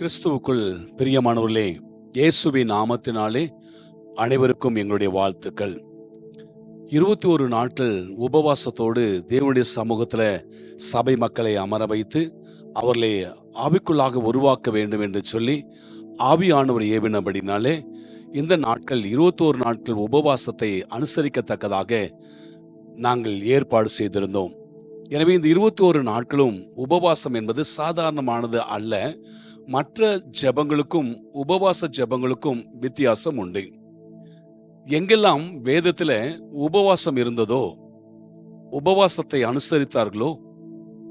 கிறிஸ்துவுக்குள் பிரியமானவர்களே இயேசுவின் நாமத்தினாலே அனைவருக்கும் எங்களுடைய வாழ்த்துக்கள். இருபத்தி ஒரு நாட்கள் உபவாசத்தோடு தேவனுடைய சமூகத்துல சபை மக்களை அமர வைத்து அவர்களை ஆவிக்குள்ளாக உருவாக்க வேண்டும் என்று சொல்லி ஆவியானவர் ஏவினபடினாலே இந்த நாட்கள் இருபத்தோரு நாட்கள் உபவாசத்தை அனுசரிக்கத்தக்கதாக நாங்கள் ஏற்பாடு செய்திருந்தோம். எனவே இந்த இருபத்தி ஒரு நாட்களும் உபவாசம் என்பது சாதாரணமானது அல்ல. மற்ற ஜெபங்களுக்கும் உபவாச ஜெபங்களுக்கும் வித்தியாசம் உண்டு. எங்கெல்லாம் வேதத்துல உபவாசம் இருந்ததோ உபவாசத்தை அனுசரித்தார்களோ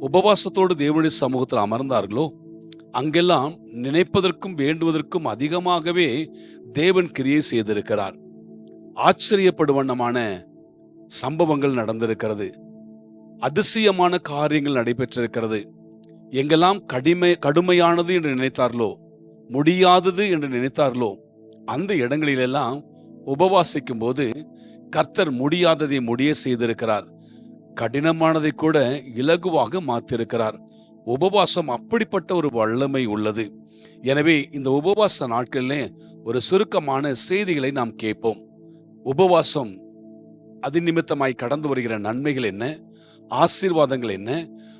உபவாசத்தோடு தேவனுடைய சமூகத்தில் அமர்ந்தார்களோ அங்கெல்லாம் நினைப்பதற்கும் வேண்டுவதற்கும் அதிகமாகவே தேவன் கிரியை செய்திருக்கிறார். ஆச்சரியப்படுவண்ணமான சம்பவங்கள் நடந்திருக்கிறது. அதிசயமான காரியங்கள் நடைபெற்றிருக்கிறது. எங்கெல்லாம் கடிமை கடுமையானது என்று நினைத்தார்களோ முடியாதது என்று நினைத்தார்களோ அந்த இடங்களிலெல்லாம் உபவாசிக்கும் போது கர்த்தர் முடியாததை முடிய செய்திருக்கிறார். கடினமானதை கூட இலகுவாக மாத்திருக்கிறார் உபவாசம் அப்படிப்பட்ட ஒரு வல்லமை உள்ளது. எனவே இந்த உபவாச நாட்களிலே ஒரு சுருக்கமான செய்திகளை நாம் கேட்போம். உபவாசம் அது நிமித்தமாய் கடந்து வருகிற நன்மைகள் என்ன? ஆசீர்வாதங்கள் என்ன?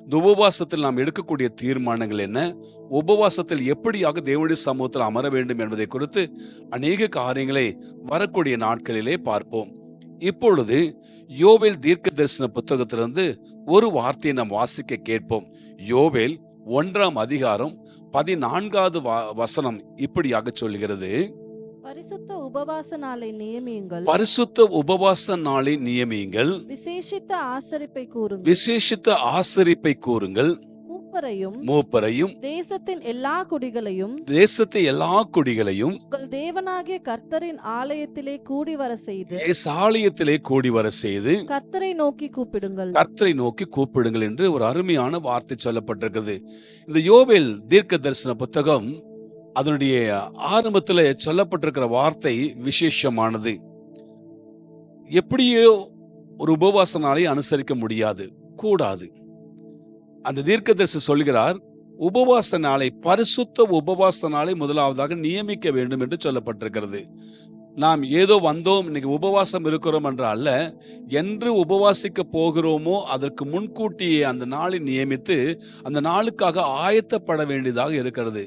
இந்த உபவாசத்தில் நாம் எடுக்கக்கூடிய தீர்மானங்கள் என்ன? உபவாசத்தில் எப்படியாக தேவனுடைய சமூகத்தில் அமர வேண்டும் என்பதை குறித்து அநேக காரியங்களை வரக்கூடிய நாட்களிலே பார்ப்போம். இப்பொழுது யோவேல் தீர்க்க தரிசன புத்தகத்திலிருந்து ஒரு வார்த்தையை நாம் வாசிக்க கேட்போம். யோவேல் ஒன்றாம் அதிகாரம் பதினான்காவது வ- வசனம் இப்படியாக சொல்கிறது. பரிசுத்த உபவாச நாளை நியமியுங்கள். பரிசுத்த உபவாச நாளை நியமியுங்கள். விசேஷித்த ஆசரிப்பை கூறுங்கள். விசேஷித்த ஆசரிப்பை கூறுங்கள். மூப்பரையும் மூப்பரையும் தேசத்தின் எல்லா குடிகளையும் தேசத்தை எல்லா குடிகளையும் உங்கள் தேவனாகிய கர்த்தரின் ஆலயத்திலே கூடி வர செய்து சாலியத்திலே கூடி வர செய்து கர்த்தரை நோக்கி கூப்பிடுங்கள். கர்த்தரை நோக்கி கூப்பிடுங்கள் என்று ஒரு அருமையான வார்த்தை சொல்லப்பட்டிருக்கிறது. இந்த யோவேல் தீர்க்க தரிசன புத்தகம் அதனுடைய ஆரம்பத்தில் சொல்லப்பட்டிருக்கிற வார்த்தை விசேஷமானது. எப்படியோ ஒரு உபவாச நாளை அனுசரிக்க முடியாது கூடாது. அந்த தீர்க்கதரிசி சொல்கிறார் உபவாச நாளை பரிசுத்த உபவாச நாளை முதலாவதாக நியமிக்க வேண்டும் என்று சொல்லப்பட்டிருக்கிறது. நாம் ஏதோ வந்தோம் இன்னைக்கு உபவாசம் இருக்கிறோம் என்ற அல்ல என்று உபவாசிக்க போகிறோமோ அதற்கு முன்கூட்டியே அந்த நாளை நியமித்து அந்த நாளுக்காக ஆயத்தப்பட வேண்டியதாக இருக்கிறது.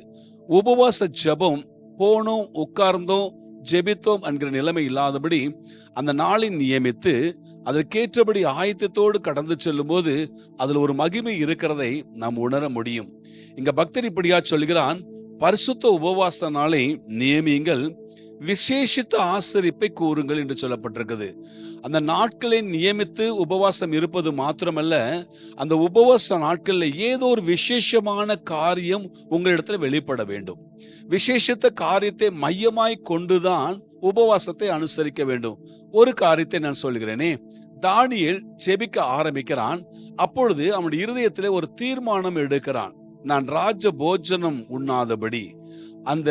உபவாச ஜெபம் போனோம் உட்கார்ந்தோம் ஜெபித்தோம் என்கிற நிலைமை இல்லாதபடி அந்த நாளை நியமித்து அதற்கேற்றபடி ஆயத்தத்தோடு கடந்து செல்லும்போது அதில் ஒரு மகிமை இருக்கிறதை நாம் உணர முடியும். இங்க பக்தர் இப்படியா சொல்கிறான் பரிசுத்த உபவாச நாளை நியமியுங்கள் விசேஷித்த ஆசரிப்பை கூறுங்கள் என்று சொல்லப்பட்டிருக்குது. அந்த நாட்களை நியமித்து உபவாசம் இருப்பது மாத்திரமல்ல அந்த உபவாச நாட்களில் ஏதோ ஒரு விசேஷமான காரியம் உங்களிடத்துல வெளிப்பட வேண்டும். விசேஷத்த காரியத்தை மையமாய் கொண்டுதான் உபவாசத்தை அனுசரிக்க வேண்டும். ஒரு காரியத்தை நான் சொல்கிறேனே தானியல் செபிக்க ஆரம்பிக்கிறான் அப்பொழுது அவனுடைய இருதயத்தில் ஒரு தீர்மானம் எடுக்கிறான். நான் ராஜ போஜனம் உண்ணாதபடி அந்த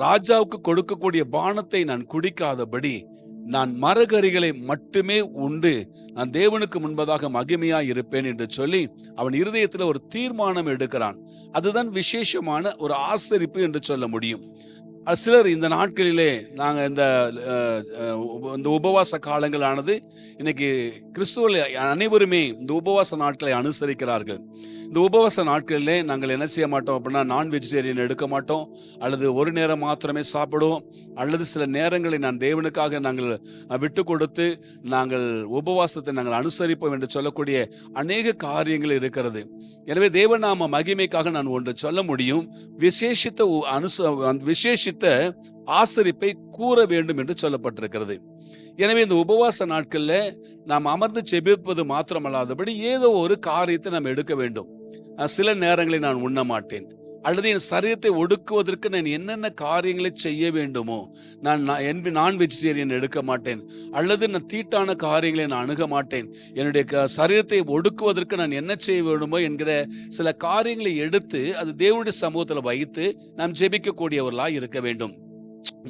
ராஜாவுக்கு கொடுக்கக்கூடிய பானத்தை நான் குடிக்காதபடி நான் மரகறிகளை மட்டுமே உண்டு. நான் தேவனுக்கு முன்பதாக மகிமையாய் இருப்பேன் என்று சொல்லி அவன் இருதயத்தில் ஒரு தீர்மானம் எடுக்கிறான். அதுதான் விசேஷமான ஒரு ஆசரிப்பு என்று சொல்ல முடியும். அது சிலர் இந்த நாட்களிலே நாங்கள் இந்த இந்த உபவாச காலங்களானது இன்னைக்கு கிறிஸ்துவர்கள் அனைவருமே இந்த உபவாச நாட்களை அனுசரிக்கிறார்கள். இந்த உபவாச நாட்களிலே நாங்கள் என்ன செய்ய மாட்டோம் அப்படின்னா நான் வெஜிடேரியன் எடுக்க மாட்டோம். அல்லது ஒரு நேரம் மாத்திரமே சாப்பிடுவோம். அல்லது சில நேரங்களை நான் தேவனுக்காக நாங்கள் விட்டு கொடுத்து நாங்கள் உபவாசத்தை நாங்கள் அனுசரிப்போம் என்று சொல்லக்கூடிய அநேக காரியங்கள் இருக்கிறது. எனவே தேவநாம மகிமைக்காக நான் ஒன்று சொல்ல முடியும். விசேஷித்த அனுச அந்த குறித்த ஆசரிப்பை கூற வேண்டும் என்று சொல்லப்பட்டிருக்கிறது. எனவே இந்த உபவாச நாட்கள்ல நாம் அமர்ந்து செபிப்பது மாத்திரமல்லாதபடி ஏதோ ஒரு காரியத்தை நாம் எடுக்க வேண்டும். சில நேரங்களில் நான் உண்ண மாட்டேன். அல்லது என் சரீரத்தை ஒடுக்குவதற்கு நான் என்னென்ன காரியங்களை செய்ய வேண்டுமோ நான் நான் என் நான் வெஜிடேரியன் எடுக்க மாட்டேன். அல்லது நான் தீட்டான காரியங்களை நான் அணுக மாட்டேன். என்னுடைய க- சரீரத்தை ஒடுக்குவதற்கு நான் என்ன செய்ய வேண்டுமோ என்கிற சில காரியங்களை எடுத்து அது தேவனுடைய சமூகத்தில் வைத்து நாம் ஜெபிக்கக்கூடியவர்களாக இருக்க வேண்டும்.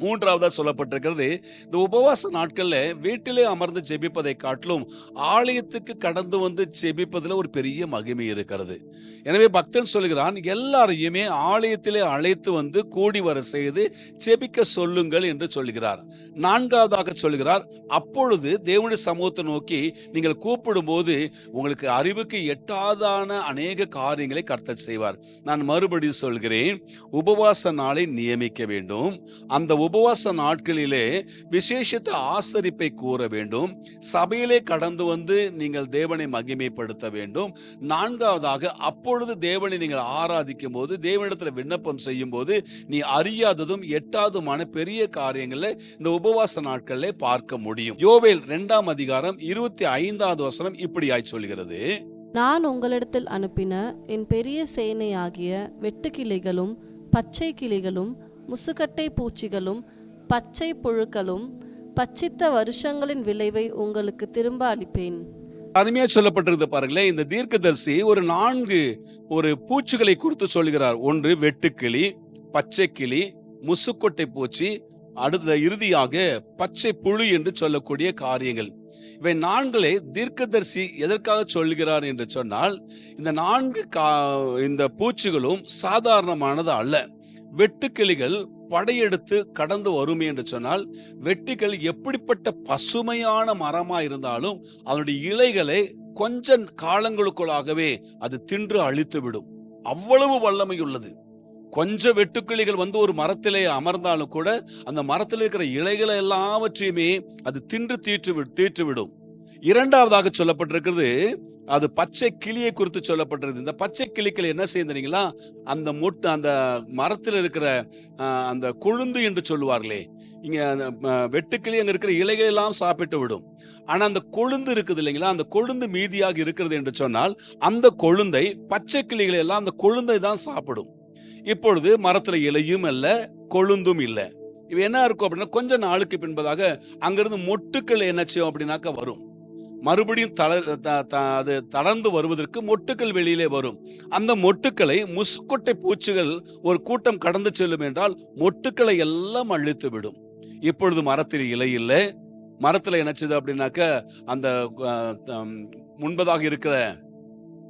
மூன்றாவதா சொல்லப்பட்டிருக்கிறது இந்த உபவாச நாட்கள்ல வீட்டிலே அமர்ந்து ஜெபிப்பதை காட்டிலும் ஆலயத்துக்கு கடந்து வந்து ஜெபிப்பதுல ஒரு பெரிய மகிமை இருக்கிறது. எனவே பக்தன் சொல்கிறான் எல்லாரையுமே ஆலயத்திலே அழைத்து வந்து கூடி வர செய்து ஜெபிக்க சொல்லுங்கள் என்று சொல்கிறார். நான்காவதாக சொல்கிறார் அப்பொழுது தேவனுடைய சமூகத்தை நோக்கி நீங்கள் கூப்பிடும்போது உங்களுக்கு அறிவுக்கு எட்டாதான அநேக காரியங்களை கர்த்தர் செய்வார். நான் மறுபடியும் சொல்கிறேன் உபவாச நாளை நியமிக்க வேண்டும். அந்த உபவாச நாட்களிலே விசேஷித்த ஆசரிப்பை கூற வேண்டும். சபையிலே கடந்து வந்து நீங்கள் தேவனை மகிமைப்படுத்த வேண்டும். நான்காவதாக அப்பொழுது தேவனை நீங்கள் ஆராதிக்கும் போது தேவனிடத்தில் விண்ணப்பம் செய்யும் போது நீ அறியாததும் எட்டாவதுமான பெரிய காரியங்களை இந்த உபவாச நாட்களில் பார்க்க முடியும். யோவேல் இரண்டாம் அதிகாரம் இருபத்தி ஐந்தாவது வசனம் இப்படியாய் சொல்கிறது. நான் உங்களிடத்தில் அனுப்பின என் பெரிய சேனையாகிய வெட்டுக்கிளிகளும் பச்சை கிளிகளும் முசுக்கட்டை பூச்சிகளும் பச்சை புழுக்களும் பச்சித்த வருஷங்களின் விளைவை உங்களுக்கு திரும்ப அளிப்பேன். அருமையா சொல்லப்பட்டிருக்கு பாருங்களேன் இந்த தீர்க்கதரிசி ஒரு நான்கு ஒரு பூச்சிகளை குறித்து சொல்கிறார். ஒன்று வெட்டுக்கிளி பச்சை கிளி முசுக்கொட்டை பூச்சி அடுத்த இறுதியாக பச்சை புழு என்று சொல்லக்கூடிய காரியங்கள். இவை நான்களை தீர்க்கதரிசி எதற்காக சொல்கிறார் என்று சொன்னால் இந்த நான்கு கா இந்த பூச்சிகளும் சாதாரணமானது அல்ல. வெட்டுக்கிளிகள் படையெடுத்து கடந்து வரும் என்று சொன்னால் வெட்டிகள் எப்படிப்பட்ட பசுமையான மரமா இருந்தாலும் அதனுடைய இலைகளை கொஞ்ச காலங்களுக்குள்ளாகவே அது தின்று அழித்து விடும் அவ்வளவு வல்லமை உள்ளது கொஞ்சம் வெட்டுக்கிளிகள் வந்து ஒரு மரத்திலே அமர்ந்தாலும் கூட அந்த மரத்தில் இருக்கிற இலைகளை எல்லாவற்றையுமே அது தின்று தீற்று தீற்றுவிடும். இரண்டாவதாக சொல்லப்பட்டிருக்கிறது அது பச்சை கிளியை குறித்து சொல்லப்பட்டிருக்கு இந்த பச்சை கிளிகள் என்ன செய்யுறீங்களா அந்த மொட்டு அந்த மரத்தில் இருக்கிற அந்த கொழுந்து என்று சொல்லுவார்களே இங்கே அந்த, வெட்டுக்கிளி அங்கே இருக்கிற இலைகள் எல்லாம் சாப்பிட்டு விடும். ஆனால் அந்த கொழுந்து இருக்குது இல்லைங்களா? அந்த கொழுந்து மீதியாக இருக்கிறது என்று சொன்னால் அந்த கொழுந்தை பச்சை கிளிகள் எல்லாம் அந்த கொழுந்தை தான் சாப்பிடும். இப்பொழுது மரத்தில் இலையும் இல்லை கொழுந்தும் இல்லை. இவ என்ன இருக்கும் அப்படின்னா கொஞ்ச நாளுக்கு பின்பதாக அங்கிருந்து மொட்டுக்கள் என்ன செய்யும் அப்படின்னாக்கா வரும். மறுபடியும் தள த- அது தளர்ந்து வருவதற்கு மொட்டுக்கள் வெளியிலே வரும். அந்த மொட்டுக்களை முசுக்கொட்டை பூச்சிகள் ஒரு கூட்டம் கடந்து செல்லும் என்றால் மொட்டுக்களை எல்லாம் அழித்து விடும். இப்பொழுது மரத்தில் இலை இல்லை. மரத்தில் என்னச்சுது அப்படின்னாக்க அந்த முன்பதாக இருக்கிற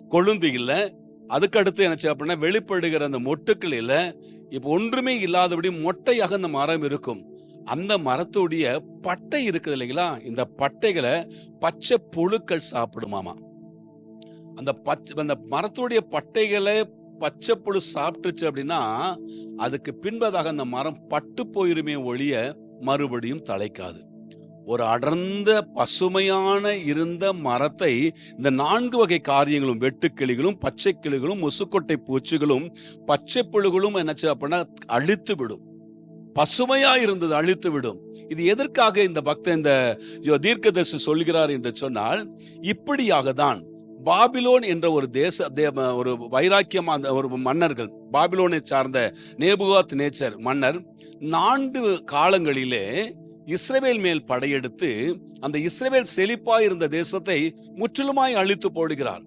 கொழுந்து இல்லை. அதுக்கு அடுத்து என்னச்சு அப்படின்னா வெளிப்படுகிற அந்த மொட்டுக்கள் இல்லை. இப்போ ஒன்றுமே இல்லாதபடி மொட்டையாக அந்த மரம் இருக்கும். அந்த மரத்துடைய பட்டை இருக்குது இல்லைங்களா? இந்த பட்டைகளை பச்சை புழுக்கள் சாப்பிடுமாமா. அந்த பச்சை அந்த மரத்துடைய பட்டைகளை பச்சை புழு சாப்பிட்டுச்சு அப்படின்னா அதுக்கு பின்பதாக அந்த மரம் பட்டு போயிருமே ஒழிய மறுபடியும் தலைக்காது. ஒரு அடர்ந்த பசுமையான இருந்த மரத்தை இந்த நான்கு வகை காரியங்களும் வெட்டுக்கிளிகளும் பச்சை கிளிகளும் முசுக்கொட்டை பூச்சிகளும் பச்சை புழுகளும் என்னச்சு அப்படின்னா அழித்து விடும். பசுமையா இருந்தது அழித்து விடும் இது எதற்காக இந்த பக்தன் இந்த தீர்க்கதர்சி சொல்கிறார் என்று சொன்னால் இப்படியாக தான் பாபிலோன் என்ற ஒரு தேச ஒரு வைராக்கியம் அந்த ஒரு மன்னர்கள் பாபிலோனை சார்ந்த நேபுகாத் நேச்சர் மன்னர் நான்கு காலங்களிலே இஸ்ரேவேல் மேல் படையெடுத்து அந்த இஸ்ரேவேல் செழிப்பாய் இருந்த தேசத்தை முற்றிலுமாய் அழித்து போடுகிறார்.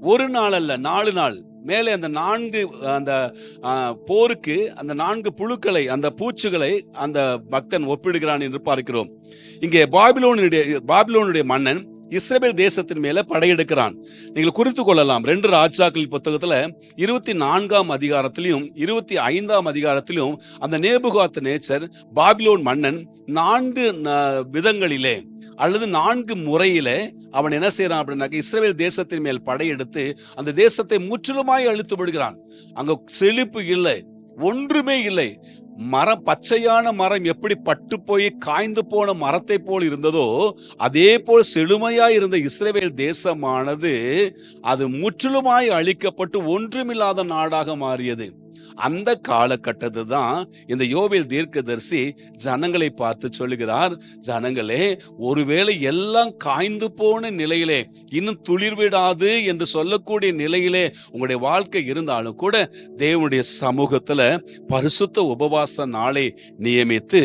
ஒரு நாள் அல்ல நாலு நாள் மேலே அந்த நான்கு அந்த போருக்கு அந்த நான்கு புழுக்களை அந்த பூச்சிகளை அந்த பக்தன் ஒப்பிடுகிறான் என்று பார்க்கிறோம். இங்கே பாபிலோனுடைய பாபிலோனுடைய மன்னன் இஸ்ரேல் தேசத்தின் மேல படையெடுக்கிறான். நீங்கள் குறித்து கொள்ளலாம் ரெண்டு ராஜாக்கள் புத்தகத்துல இருபத்தி நான்காம் அதிகாரத்திலையும் இருபத்தி ஐந்தாம் அதிகாரத்திலும் அந்த நேபுகாத் நேச்சர் பாபிலோன் மன்னன் நான்கு ந- விதங்களிலே அல்லது நான்கு முறையிலே அவன் என்ன செய்யறான் அப்படின்னாக்க இஸ்ரேல் தேசத்தின் மேல் படையெடுத்து அந்த தேசத்தை முற்றிலுமாய் அழித்து விடுகிறான். அங்க செழிப்பு இல்லை ஒன்றுமே இல்லை. மரம் பச்சையான மரம் எப்படி பட்டு போய் காய்ந்து போன மரத்தை போல் இருந்ததோ அதே போல் செழுமையாய் இருந்த இஸ்ரேல் தேசமானது அது முற்றிலுமாய் அழிக்கப்பட்டு ஒன்றுமில்லாத நாடாக மாறியது. அந்த காலகட்டத்தை தான் இந்த யோவேல் தீர்க்கதரிசி ஜனங்களை பார்த்து சொல்லுகிறார் ஜனங்களே ஒருவேளை எல்லாம் காய்ந்து போன நிலையிலே இன்னும் துளிர்விடாது என்று சொல்லக்கூடிய நிலையிலே உங்களுடைய வாழ்க்கை இருந்தாலும் கூட தேவனுடைய சமூகத்துல பரிசுத்த உபவாச நாளை நியமித்து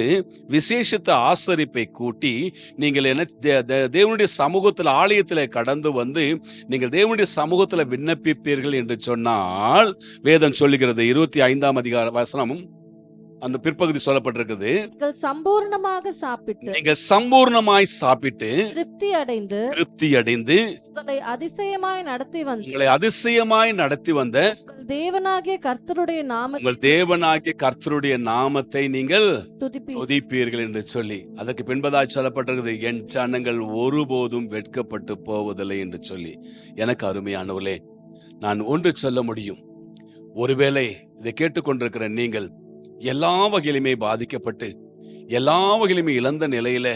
விசேஷித்த ஆசரிப்பை கூட்டி நீங்கள் என்ன தே- தே- தேவனுடைய சமூகத்தில் ஆலயத்தில் கடந்து வந்து நீங்கள் தேவனுடைய சமூகத்தில் விண்ணப்பிப்பீர்கள் என்று சொன்னால் வேதம் சொல்லுகிறது இருபத்தி ஐந்தாம் அதிகார வசனமும் அந்த பிற்பகுதி சொல்லப்பட்டிருக்குது. நீங்கள் சம்பூர்ணமாக சாப்பிட்டு நீங்கள் சம்பூர்ணமாய் சாப்பிட்டு திருப்தி அடைந்து திருப்தி அடைந்து உங்களை அதிசயமாய் நடத்தி வந்து உங்களை அதிசயமாய் நடத்தி வந்த தேவனாகிய கர்த்தருடைய நாமத்தை உங்கள் தேவனாகிய கர்த்தருடைய நாமத்தை நீங்கள் துதிப்பி துதிப்பீர்கள் என்று சொல்லி அதற்கு பின்பதாய் சொல்லப்பட்டிருக்குது என் ஜனங்கள் ஒருபோதும் வெட்கப்பட்டு போவதில்லை என்று சொல்லி. எனக்கு அருமையானவர்களே நான் ஒன்று சொல்ல முடியும். ஒருவேளை இதை கேட்டுக்கொண்டிருக்கிற நீங்கள் எல்லா வகையிலுமே பாதிக்கப்பட்டு எல்லா வகையிலுமே இழந்த நிலையில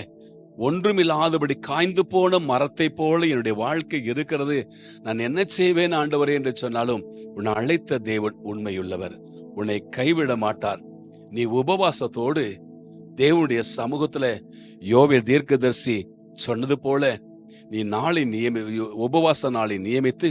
ஒன்றுமில்லாதபடி காய்ந்து போன மரத்தை போல என்னுடைய வாழ்க்கை இருக்கிறது. நான் என்ன செய்வேன் ஆண்டவரே என்று சொன்னாலும் உன்னை அழைத்த தேவன் உண்மையுள்ளவர். உன்னை கைவிட மாட்டார். நீ உபவாசத்தோடு தேவனுடைய சமூகத்துல யோவேல் தீர்க்கதர்சி சொன்னது போல நீ நாளை நியமி உபவாச நாளை நியமித்து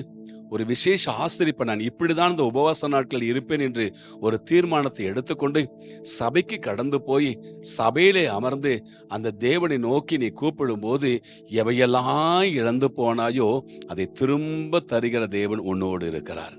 ஒரு விசேஷ ஆசிரிப்பை நான் இப்படிதான் இந்த உபவாச நாட்கள் இருப்பேன் என்று ஒரு தீர்மானத்தை எடுத்துக்கொண்டு சபைக்கு கடந்து போய் சபையிலே அமர்ந்து அந்த தேவனை நோக்கி நீ கூப்பிடும்போது எவையெல்லாம் இழந்து போனாயோ அதை திரும்ப தருகிற தேவன் உன்னோடு இருக்கிறார்.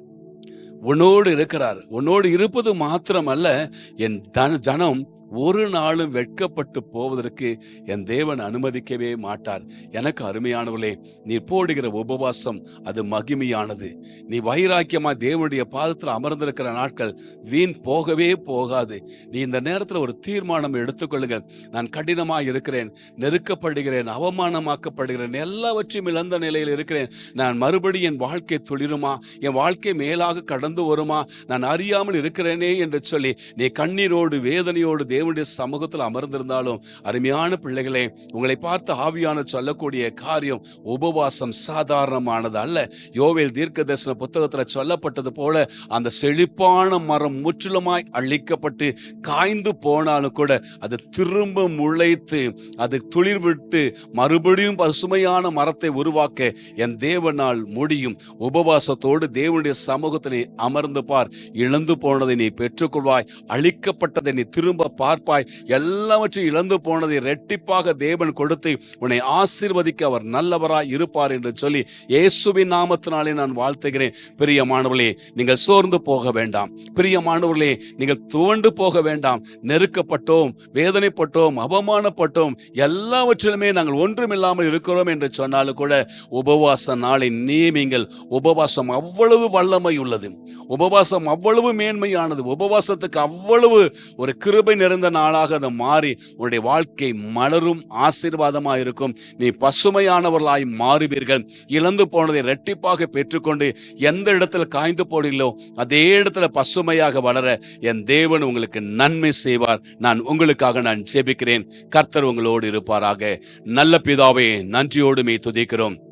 உன்னோடு இருக்கிறார். உன்னோடு இருப்பது மாத்திரமல்ல என் தன ஜனம் ஒரு நாளும் வெட்கப்பட்டு போவதற்கு என் தேவன் அனுமதிக்கவே மாட்டார். எனக்கு அருமையானவர்களே நீ போடுகிற உபவாசம் அது மகிமையானது. நீ வைராக்கியமா தேவனுடைய பாதத்தில் அமர்ந்திருக்கிற நாட்கள் வீண் போகவே போகாது. நீ இந்த நேரத்தில் ஒரு தீர்மானம் எடுத்துக்கொள்ளுங்கள் நான் கடினமாக இருக்கிறேன் நெருக்கப்படுகிறேன் அவமானமாக்கப்படுகிறேன் எல்லாவற்றையும் இழந்த நிலையில் இருக்கிறேன். நான் மறுபடி என் வாழ்க்கை துளிருமா? என் வாழ்க்கை மேலாக கடந்து வருமா? நான் அறியாமல் இருக்கிறேனே என்று சொல்லி நீ கண்ணீரோடு வேதனையோடு தேவனுடைய சமூகத்தில் அமர்ந்திருந்தாலும் அருமையான பிள்ளைகளே உங்களை பார்த்து ஆவியான சொல்லக்கூடிய காரியம் உபவாசம் சாதாரணமானது அல்ல. யோவேல் தீர்க்க தரிசன புத்தகத்தில் சொல்லப்பட்டது போல அந்த செழிப்பான மரம் முற்றிலுமாய் அழிக்கப்பட்டு காய்ந்து போனாலும் கூட அது திரும்ப முளைத்து அது துளிர் விட்டு மறுபடியும் பசுமையான மரத்தை உருவாக்க என் தேவனால் முடியும். உபவாசத்தோடு தேவனுடைய சமூகத்தினை அமர்ந்து பார். இழந்து போனதை நீ பெற்றுக்கொள்வாய். அழிக்கப்பட்டதை நீ திரும்ப பார் பார்ப்பாய். எல்லாவற்றையும் இழந்து போனதை ரெட்டிப்பாக தேவன் கொடுத்து உன்னை ஆசீர்வதிக்க அவர் நல்லவராய் இருப்பார் என்று சொல்லி இயேசுவின் நாமத்தினாலே நான் வாழ்த்துகிறேன். பிரியமானவர்களே நீங்கள் சோர்ந்து போக வேண்டாம். பிரியமானவர்களே நீங்கள் துவண்டு போக வேண்டாம். நெருக்கப்பட்டோம் வேதனைப்பட்டோம் அவமானப்பட்டோம் எல்லாவற்றிலுமே நாங்கள் ஒன்றுமில்லாமல் இருக்கிறோம் என்று சொன்னாலும் கூட உபவாச நாளை நியமிங்கள் உபவாசம் அவ்வளவு வல்லமை உள்ளது. உபவாசம் அவ்வளவு மேன்மையானது. உபவாசத்துக்கு அவ்வளவு ஒரு கிருபை நிறைந்த நாளாக அது மாறி உன்னுடைய வாழ்க்கை மலரும் ஆசீர்வாதமாக இருக்கும். நீ பசுமையானவர்களாய் மாறுவீர்கள். இழந்து போனதை ரெட்டிப்பாக பெற்றுக்கொண்டு எந்த இடத்துல காய்ந்து போடுங்களோ அதே இடத்துல பசுமையாக வளர என் தேவன் உங்களுக்கு நன்மை செய்வார். நான் உங்களுக்காக நான் ஜெபிக்கிறேன். கர்த்தர் உங்களோடு இருப்பாராக. நல்ல பிதாவே நன்றியோடு மே துதிக்கிறோம்.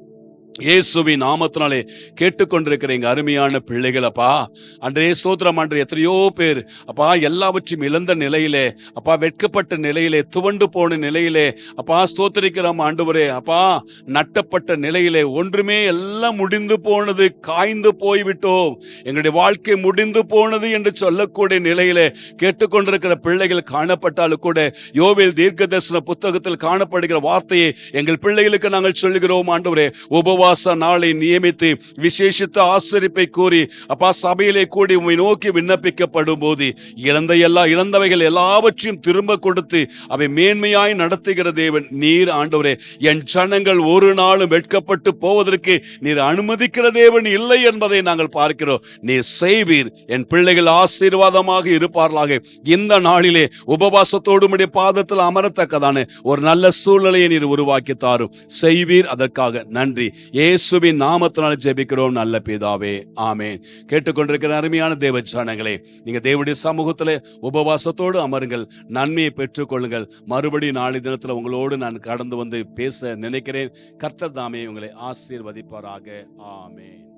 இயேசுவி நாமத்தினாலே கேட்டுக்கொண்டிருக்கிற எங்க அருமையான பிள்ளைகள் அப்பா. அன்றைய ஸ்தோத்திரம் அன்று எத்தனையோ பேர் அப்பா எல்லாவற்றையும் இழந்த நிலையிலே அப்பா வெட்கப்பட்ட நிலையிலே துவண்டு போன நிலையிலே அப்பா ஸ்தோத்திரிக்கிறோம் ஆண்டவரே அப்பா நட்டப்பட்ட நிலையிலே ஒன்றுமே எல்லாம் முடிந்து போனது காய்ந்து போய்விட்டோம். எங்களுடைய வாழ்க்கை முடிந்து போனது என்று சொல்லக்கூடிய நிலையிலே கேட்டுக்கொண்டிருக்கிற பிள்ளைகள் காணப்பட்டாலும் கூட யோவில் தீர்க்க தரிசன புத்தகத்தில் காணப்படுகிற வார்த்தையை எங்கள் பிள்ளைகளுக்கு நாங்கள் சொல்லுகிறோம் ஆண்டவரே. உபவாச நாளை நியமித்து விசேஷித்த ஆசிரிப்பை கூறி அப்பா சபையிலே கூடி உண்மை நோக்கி விண்ணப்பிக்கப்படும் போது இழந்த எல்லா இழந்தவைகள் எல்லாவற்றையும் திரும்ப கொடுத்து அவை மேன்மையாய் நடத்துகிற தேவன் நீர் ஆண்டவரே. என் ஜனங்கள் ஒரு நாளும் வெட்கப்பட்டு போவதற்கு நீர் அனுமதிக்கிற தேவன் இல்லை என்பதை நாங்கள் பார்க்கிறோம். நீர் செய்வீர். என் பிள்ளைகள் ஆசீர்வாதமாக இருப்பார்களாக. இந்த நாளிலே உபவாசத்தோடு உம்முடைய பாதத்தில் அமரத்தக்கதான ஒரு நல்ல சூழ்நிலையை நீர் உருவாக்கி தாரும். செய்வீர். அதற்காக நன்றி. இயேசுவின் நாமத்தினால் ஜெபிக்கிறோம் நல்ல பிதாவே. ஆமேன். கேட்டுக்கொண்டிருக்கிற அருமையான தேவ ஜானங்களே நீங்க தேவனுடைய சமூகத்தில் உபவாசத்தோடு அமருங்கள் நன்மையை பெற்றுக்கொள்ளுங்கள். மறுபடி நாளை தினத்துல உங்களோடு நான் கடந்து வந்து பேச நினைக்கிறேன். கர்த்தர் தாமே உங்களை ஆசீர்வதிப்பாராக. ஆமேன்.